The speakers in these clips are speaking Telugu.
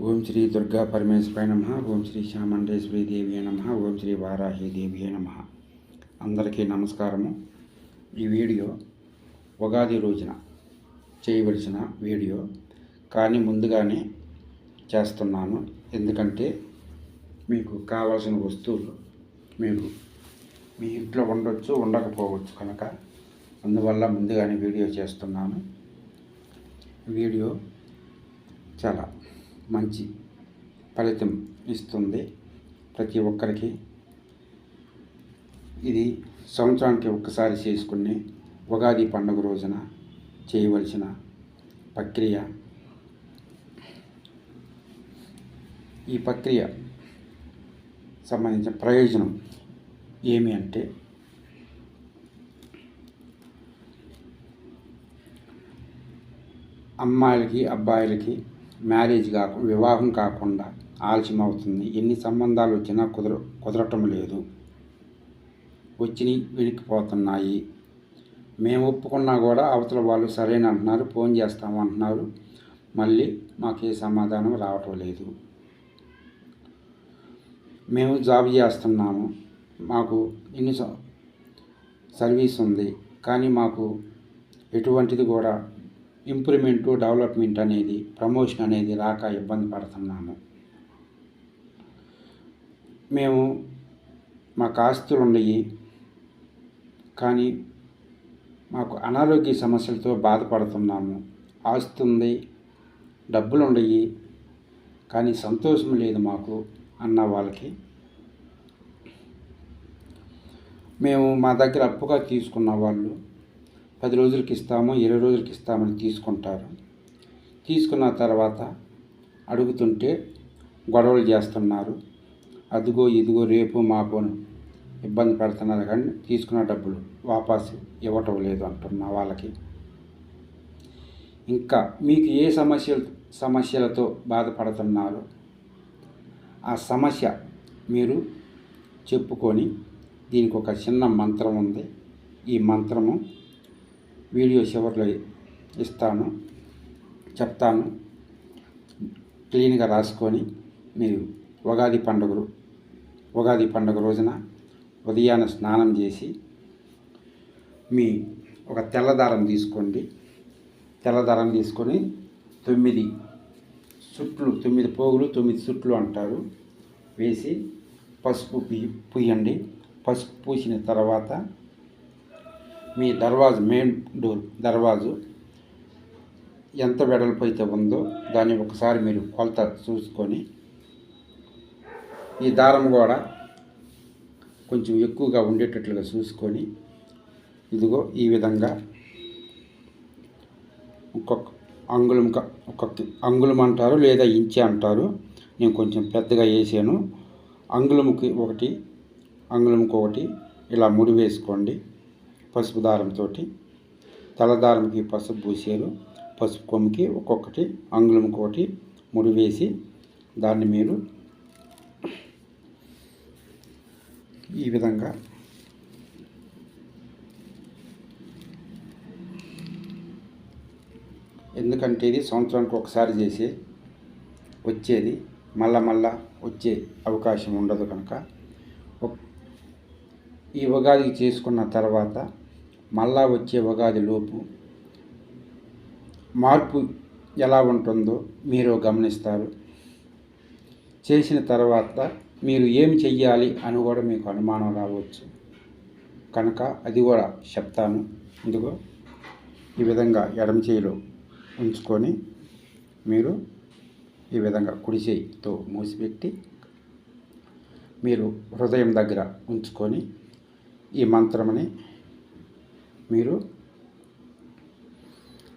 ఓం శ్రీ దుర్గా పరమేశ్వరాయ నమ. ఓం శ్రీ శ్యామండేశ్వరి దేవి నమ. ఓం శ్రీ వారాహి దేవి నమ. అందరికీ నమస్కారము. ఈ వీడియో ఉగాది రోజున చేయవలసిన వీడియో. కానీ ముందుగానే చేస్తున్నాను. ఎందుకంటే మీకు కావాల్సిన వస్తువులు మీరు మీ ఇంట్లో ఉండొచ్చు ఉండకపోవచ్చు కనుక అందువల్ల ముందుగానే వీడియో చేస్తున్నాను. వీడియో చాలా మంచి ఫలితం ఇస్తుంది ప్రతి ఒక్కరికి. ఇది సంవత్సరానికి ఒక్కసారి చేసుకునే ఉగాది పండుగ రోజున చేయవలసిన ప్రక్రియ. ఈ ప్రక్రియ సంబంధించిన ప్రయోజనం ఏమి అంటే అమ్మాయిలకి అబ్బాయిలకి మ్యారేజ్ కాకుండా వివాహం కాకుండా ఆలస్యం అవుతుంది ఎన్ని సంబంధాలు వచ్చినా కుదర కుదరటం లేదు. వచ్చి వెనికిపోతున్నాయి మేము ఒప్పుకున్నా కూడా అవతల వాళ్ళు సరైన అంటున్నారు. ఫోన్ చేస్తాము అంటున్నారు. మళ్ళీ మాకు ఏ సమాధానం రావటం లేదు. మేము జాబ్ చేస్తున్నాము. మాకు ఇన్ని స- సర్వీస్ ఉంది. కానీ మాకు ఎటువంటిది కూడా ఇంప్రూవ్మెంట్ డెవలప్మెంట్ అనేది ప్రమోషన్ అనేది రాక ఇబ్బంది పడుతున్నాము. మేము మాకు ఆస్తులు ఉన్నాయి. కానీ మాకు అనారోగ్య సమస్యలతో బాధపడుతున్నాము. ఆస్తి ఉంది డబ్బులు ఉన్నాయి. కానీ సంతోషం లేదు మాకు అన్న వాళ్ళకి. మేము మా దగ్గర అప్పుగా తీసుకున్న వాళ్ళు పది రోజులకి ఇస్తాము ఇరవై రోజులకి ఇస్తామని తీసుకుంటారు. తీసుకున్న తర్వాత అడుగుతుంటే గొడవలు చేస్తున్నారు. అదిగో ఇదిగో రేపు మాపోను ఇబ్బంది పెడుతున్నారు కానీ తీసుకున్న డబ్బులు వాపసు ఇవ్వటం లేదు అంటున్నా వాళ్ళకి. ఇంకా మీకు ఏ సమస్యలు సమస్యలతో బాధపడుతున్నారు? ఆ సమస్య మీరు చెప్పుకొని దీనికి ఒక చిన్న మంత్రం ఉంది. ఈ మంత్రము వీడియో చివరిలో ఇస్తాను చెప్తాను. క్లీన్గా రాసుకొని మీరు ఉగాది పండుగ ఉగాది పండుగ రోజున ఉదయాన్నే స్నానం చేసి మీ ఒక తెల్లదారం తీసుకోండి. తెల్లదారం తీసుకొని తొమ్మిది చుట్లు తొమ్మిది పోగులు తొమ్మిది చుట్లు అంటారు వేసి పసుపు పుయ్యండి. పూయండి పసుపు పూసిన తర్వాత మీ దర్వాజు మెయిన్ డోర్ దర్వాజు ఎంత వెడల్పు అయితే ఉందో దాన్ని ఒకసారి మీరు కొలత చూసుకొని ఈ దారం కూడా కొంచెం ఎక్కువగా ఉండేటట్లుగా చూసుకొని ఇదిగో ఈ విధంగా ఒక్కొక్క అంగుళం ఒక్కొక్క అంగుళం అంటారు లేదా ఇంచి అంటారు. నేను కొంచెం పెద్దగా వేసాను. అంగుళంకి ఒకటి అంగుళంకి ఒకటి ఇలా ముడి వేసుకోండి. పసుపు దారంతో తలదారంకి పసుపు పూసారు పసుపు కొమ్మికి ఒక్కొక్కటి అంగుళం ఒకటి ముడి వేసి దాన్ని మీరు ఈ విధంగా ఎందుకంటే ఇది సంవత్సరానికి ఒకసారి చేసే వచ్చేది మళ్ళా మళ్ళా వచ్చే అవకాశం ఉండదు కనుక ఈ ఉగాది చేసుకున్న తర్వాత మళ్ళా వచ్చే ఉగాది లోపు మార్పు ఎలా ఉంటుందో మీరు గమనిస్తారు. చేసిన తర్వాత మీరు ఏమి చెయ్యాలి అని కూడా మీకు అనుమానం రావచ్చు. కనుక అది కూడా చెప్తాను. ఇదిగో ఈ విధంగా ఎడమ చేయిలో ఉంచుకొని మీరు ఈ విధంగా కుడి చేయితో మూసిపెట్టి మీరు హృదయం దగ్గర ఉంచుకొని ఈ మంత్రమని మీరు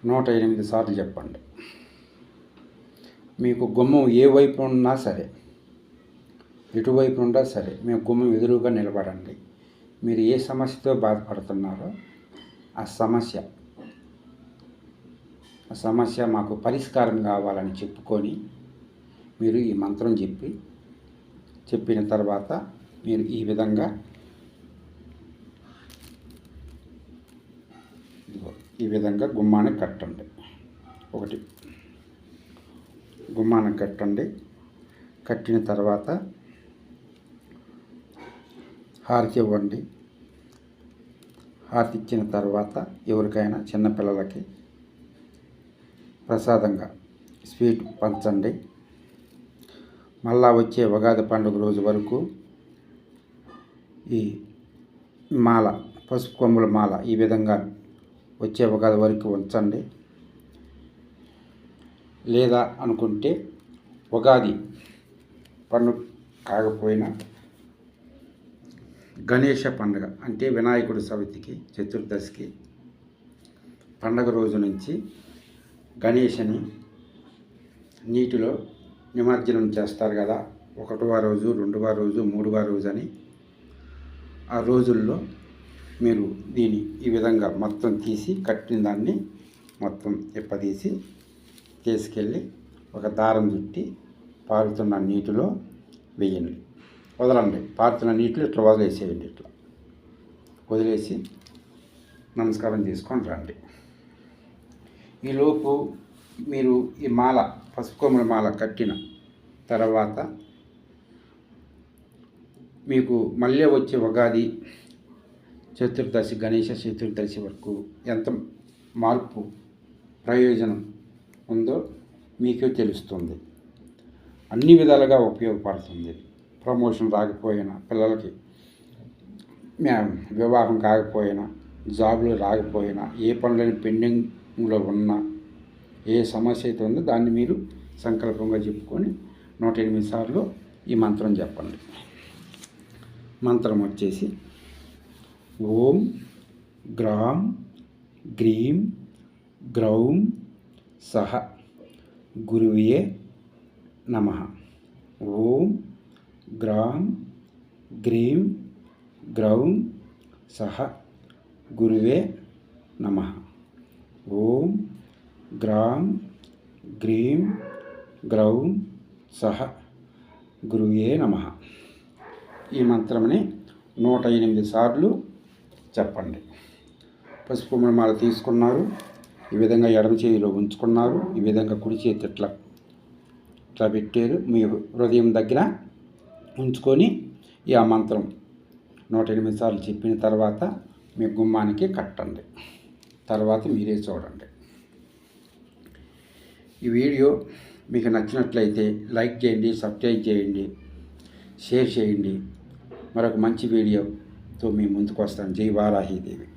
నూట ఎనిమిది సార్లు చెప్పండి. మీకు గుమ్మం ఏ వైపు ఉన్నా సరే ఎటువైపు ఉన్నా సరే మేము గుమ్మం ఎదురుగా నిలబడండి. మీరు ఏ సమస్యతో బాధపడుతున్నారో ఆ సమస్య ఆ సమస్య మాకు పరిష్కారం కావాలని చెప్పుకొని మీరు ఈ మంత్రం చెప్పి చెప్పిన తర్వాత మీరు ఈ విధంగా ఇదిగో ఈ విధంగా గుమ్మాన్ని కట్టండి. ఒకటి. గుమ్మానం కట్టండి. కట్టిన తర్వాత హారతి ఇవ్వండి. హారతి ఇచ్చిన తర్వాత ఎవరికైనా చిన్నపిల్లలకి ప్రసాదంగా స్వీట్ పంచండి. మళ్ళా వచ్చే ఉగాది పండుగ రోజు వరకు ఈ మాల పసుపు కొమ్ముల మాల ఈ విధంగా వచ్చే ఉగాది వరకు ఉంచండి. లేదా అనుకుంటే ఉగాది పండుగ కాకపోయినా గణేష పండుగ అంటే వినాయకుడి చవితికి చతుర్దశికి పండగ రోజు నుంచి గణేషని నీటిలో నిమజ్జనం చేస్తారు కదా. ఒకటవ రోజు రెండవ రోజు మూడవ రోజు అని ఆ రోజుల్లో మీరు దీన్ని ఈ విధంగా మొత్తం తీసి కట్టిన దాన్ని మొత్తం ఇప్పదీసి తీసుకెళ్ళి ఒక దారం చుట్టి పారుతున్న నీటిలో వేయండి. వదలండి. పారుతున్న నీటిలో ఇట్లా వదిలేసేయండి ఇట్లా. వదిలేసి నమస్కారం చేసుకొని రండి. ఈలోపు మీరు ఈ మాల పసుపు కొమ్మల మాల కట్టిన తర్వాత మీకు మళ్ళీ వచ్చే ఉగాది చతుర్దశి గణేష చతుర్దశి వరకు ఎంత మార్పు ప్రయోజనం ఉందో మీకే తెలుస్తుంది. అన్ని విధాలుగా ఉపయోగపడుతుంది. ప్రమోషన్ రాకపోయినా పిల్లలకి వివాహం కాకపోయినా జాబులు రాకపోయినా ఏ పనులని పెండింగ్లో ఉన్నా ఏ సమస్య అయితే ఉందో దాన్ని మీరు సంకల్పంగా చెప్పుకొని నూట ఎనిమిది సార్లు ఈ మంత్రం చెప్పండి. మంత్రం వచ్చేసి ఓం గ్రాం గ్రీం గ్రౌం సహ గురువే నమ. ఓం గ్రాం గ్రీం గ్రౌం సహ గురువే నమ. ఓం గ్రాం గ్రీం గ్రౌం సహ గురువే నమ. ఈ మంత్రమని నూట ఎనిమిది సార్లు చెప్పండి. పసుపు మాల తీసుకున్నారు. ఈ విధంగా ఎడమ చేతిలో ఉంచుకున్నారు. ఈ విధంగా కుడి చేతి ఇట్లా ఇట్లా పెట్టారు. మీ హృదయం దగ్గర ఉంచుకొని ఈ ఆ మంత్రం నూట ఎనిమిది సార్లు చెప్పిన తర్వాత మీ గుమ్మానికి కట్టండి. తర్వాత మీరే చూడండి. ఈ వీడియో మీకు నచ్చినట్లయితే లైక్ చేయండి సబ్స్క్రైబ్ చేయండి షేర్ చేయండి. మరొక మంచి వీడియో తో మీ ముందుకు వస్తాను. జై వారాహీదేవి